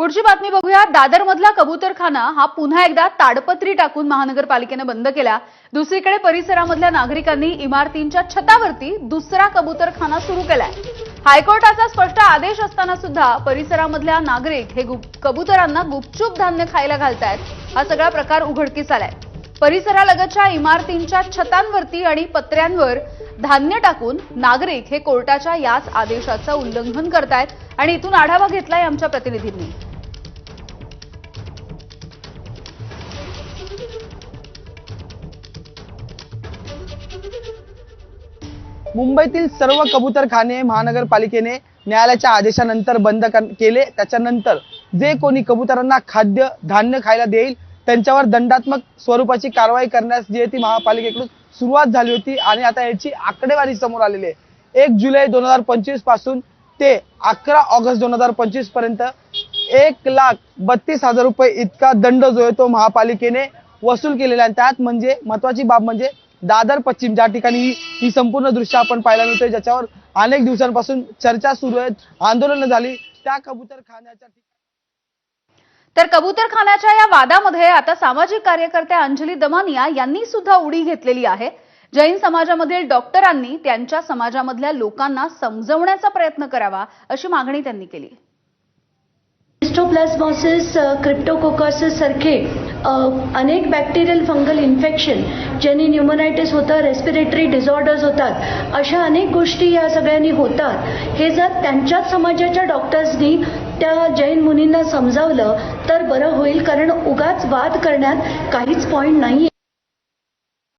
पुढची बातमी बघूया. दादरमधला कबूतरखाना हा पुन्हा एकदा ताडपत्री टाकून महानगरपालिकेनं बंद केला. दुसरीकडे परिसरामधल्या नागरिकांनी इमारतींच्या छतावरती दुसरा कबूतरखाना सुरू केलाय. हायकोर्टाचा स्पष्ट आदेश असताना सुद्धा परिसरामधल्या नागरिक हे गुप- कबुतरांना गुपचूप धान्य खायला घालतायत. हा सगळा प्रकार उघडकीस आलाय. परिसरालगतच्या इमारतींच्या छतांवरती आणि पत्र्यांवर धान्य टाकून नागरिक हे कोर्टाच्या याच आदेशाचं उल्लंघन करतायत आणि इथून आढावा घेतलाय आमच्या प्रतिनिधींनी. मुंबईतील सर्व कबूतरखाने महानगरपालिकेने न्यायालयाच्या आदेशानंतर बंद कर- केले. त्याच्यानंतर जे कोणी कबुतरांना खाद्य धान्य खायला देईल त्यांच्यावर दंडात्मक स्वरूपाची कारवाई करण्यास जी ती महापालिकेकडून सुरुवात झाली होती आणि आता याची आकडेवारी समोर आलेली आहे. एक जुलै दोन हजार पंचवीसपासून ते अकरा ऑगस्ट दोन हजार पंचवीसपर्यंत एक लाख बत्तीस हजार रुपये इतका दंड जो आहे तो महापालिकेने वसूल केलेला आहे. त्यात म्हणजे महत्वाची बाब म्हणजे दादर पश्चिम ज्या ठिकाणी ही ही संपूर्ण दृश्य आपण पाहायला मिळतोय ज्याच्यावर अनेक दिवसांपासून चर्चा सुरू आहेत आंदोलनं झाली. त्या कबूतर खाण्याच्या ठिकाणी तर कबूतरखान्याच्या या वादामध्ये आता सामाजिक कार्यकर्त्या अंजली दमानिया यांनी सुद्धा उडी घेतलेली आहे. जैन समाजामधील डॉक्टरांनी त्यांच्या समाजामधल्या लोकांना समजवण्याचा प्रयत्न करावा अशी मागणी त्यांनी केली. हिस्टोप्लाझ्मोसिस क्रिप्टोकोकॉसिस सारखे अ, अनेक बॅक्टेरियल फंगल इन्फेक्शन ज्यांनी न्युमोनायटिस होतं रेस्पिरेटरी डिझॉर्डर्स होतात अशा अनेक गोष्टी या सगळ्यांनी होतात. हे जर त्यांच्याच समाजाच्या डॉक्टर्सनी त्या जैन मुनींना समजावलं तर बरं होईल कारण उगाच वाद करण्यात काहीच पॉईंट नाही